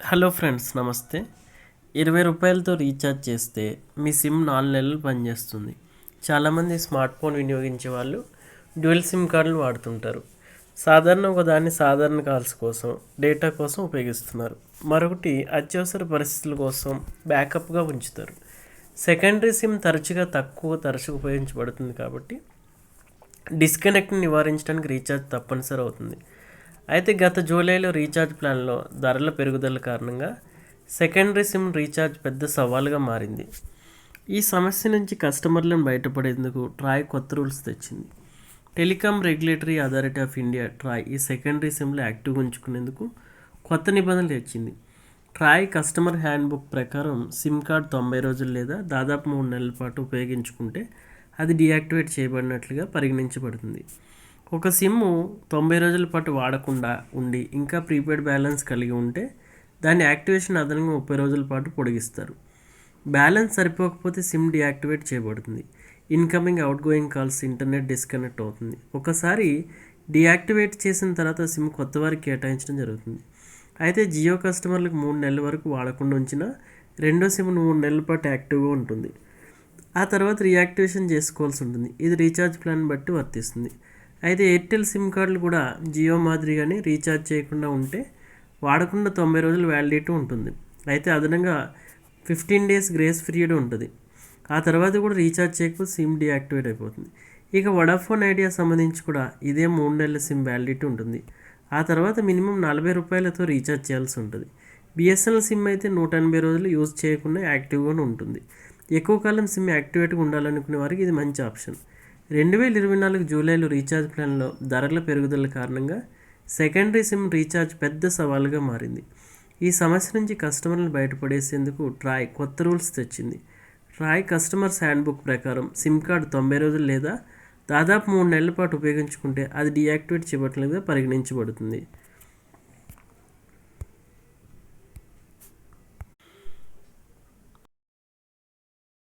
Hello friends నమస్తే. ఇరవై రూపాయలతో రీఛార్జ్ చేస్తే మీ సిమ్ నాలుగు నెలలు పనిచేస్తుంది. చాలామంది స్మార్ట్ ఫోన్ వినియోగించే వాళ్ళు డ్యూయల్ సిమ్ కార్డులు వాడుతుంటారు. సాధారణ ఒకదాన్ని సాధారణ కాల్స్ కోసం డేటా కోసం ఉపయోగిస్తున్నారు. మరొకటి అత్యవసర పరిస్థితుల కోసం బ్యాకప్గా ఉంచుతారు. సెకండరీ సిమ్ తరచుగా తక్కువ తరచుగా ఉపయోగించబడుతుంది కాబట్టి డిస్కనెక్ట్ని నివారించడానికి రీఛార్జ్ తప్పనిసరి అవుతుంది. అయితే గత జూలైలో రీఛార్జ్ ప్లాన్లో ధరల పెరుగుదల కారణంగా సెకండరీ సిమ్ రీఛార్జ్ పెద్ద సవాలుగా మారింది. ఈ సమస్య నుంచి కస్టమర్లను బయటపడేందుకు ట్రాయ్ కొత్త రూల్స్ తెచ్చింది. Telecom Regulatory Authority of India TRAI ఈ సెకండరీ సిమ్లు యాక్టివ్గా ఉంచుకునేందుకు కొత్త నిబంధనలు తెచ్చింది. ట్రాయ్ కస్టమర్ హ్యాండ్బుక్ ప్రకారం సిమ్ కార్డ్ తొంభై రోజులు లేదా దాదాపు మూడు నెలల పాటు ఉపయోగించుకుంటే అది డియాక్టివేట్ చేయబడినట్లుగా పరిగణించబడుతుంది. ఒక సిమ్ తొంభై రోజుల పాటు వాడకుండా ఉండి ఇంకా ప్రీపెయిడ్ బ్యాలెన్స్ కలిగి ఉంటే దాని యాక్టివేషన్ అదనంగా ముప్పై రోజుల పాటు పొడిగిస్తారు. బ్యాలెన్స్ సరిపోకపోతే సిమ్ డియాక్టివేట్ చేయబడుతుంది. Incoming outgoing calls internet disconnect అవుతుంది. ఒకసారి డియాక్టివేట్ చేసిన తర్వాత సిమ్ కొత్త వారికి కేటాయించడం జరుగుతుంది. అయితే జియో కస్టమర్లకు మూడు నెలల వరకు వాడకుండా ఉంచిన రెండో సిమ్ మూడు నెలల పాటు యాక్టివ్గా ఉంటుంది. ఆ తర్వాత రీయాక్టివేషన్ చేసుకోవాల్సి ఉంటుంది. ఇది రీఛార్జ్ ప్లాన్ బట్టి వర్తిస్తుంది. అయితే ఎయిర్టెల్ సిమ్ కార్డులు కూడా జియో మాదిరిగానే రీఛార్జ్ చేయకుండా ఉంటే వాడకుండా తొంభై రోజులు వ్యాలిడిటీ ఉంటుంది. అయితే అదనంగా ఫిఫ్టీన్ డేస్ గ్రేస్ పీరియడ్ ఉంటుంది. ఆ తర్వాత కూడా రీఛార్జ్ చేయకపోతే సిమ్ డియాక్టివేట్ అయిపోతుంది. ఇక వడాఫోన్ ఐడియా సంబంధించి కూడా ఇదే మూడు నెలల సిమ్ వ్యాలిడిటీ ఉంటుంది. ఆ తర్వాత మినిమం నలభై రూపాయలతో రీఛార్జ్ చేయాల్సి ఉంటుంది. బిఎస్ఎన్ఎల్ సిమ్ అయితే నూట ఎనభై రోజులు యూజ్ చేయకుండా యాక్టివ్గానే ఉంటుంది. ఎక్కువ కాలం సిమ్ యాక్టివేట్గా ఉండాలనుకునే వారికి ఇది మంచి ఆప్షన్. రెండు వేల ఇరవై నాలుగు జూలైలో రీఛార్జ్ ప్లాన్లో ధరల పెరుగుదల కారణంగా సెకండరీ సిమ్ రీఛార్జ్ పెద్ద సవాలుగా మారింది. ఈ సమస్య నుంచి కస్టమర్లను బయటపడేసేందుకు ట్రాయ్ కొత్త రూల్స్ తెచ్చింది. ట్రాయ్ కస్టమర్స్ హ్యాండ్బుక్ ప్రకారం సిమ్ కార్డు తొంభై రోజులు లేదా దాదాపు మూడు నెలల పాటు ఉపయోగించుకుంటే అది డియాక్టివేట్ చేయబట్లేదా పరిగణించబడుతుంది.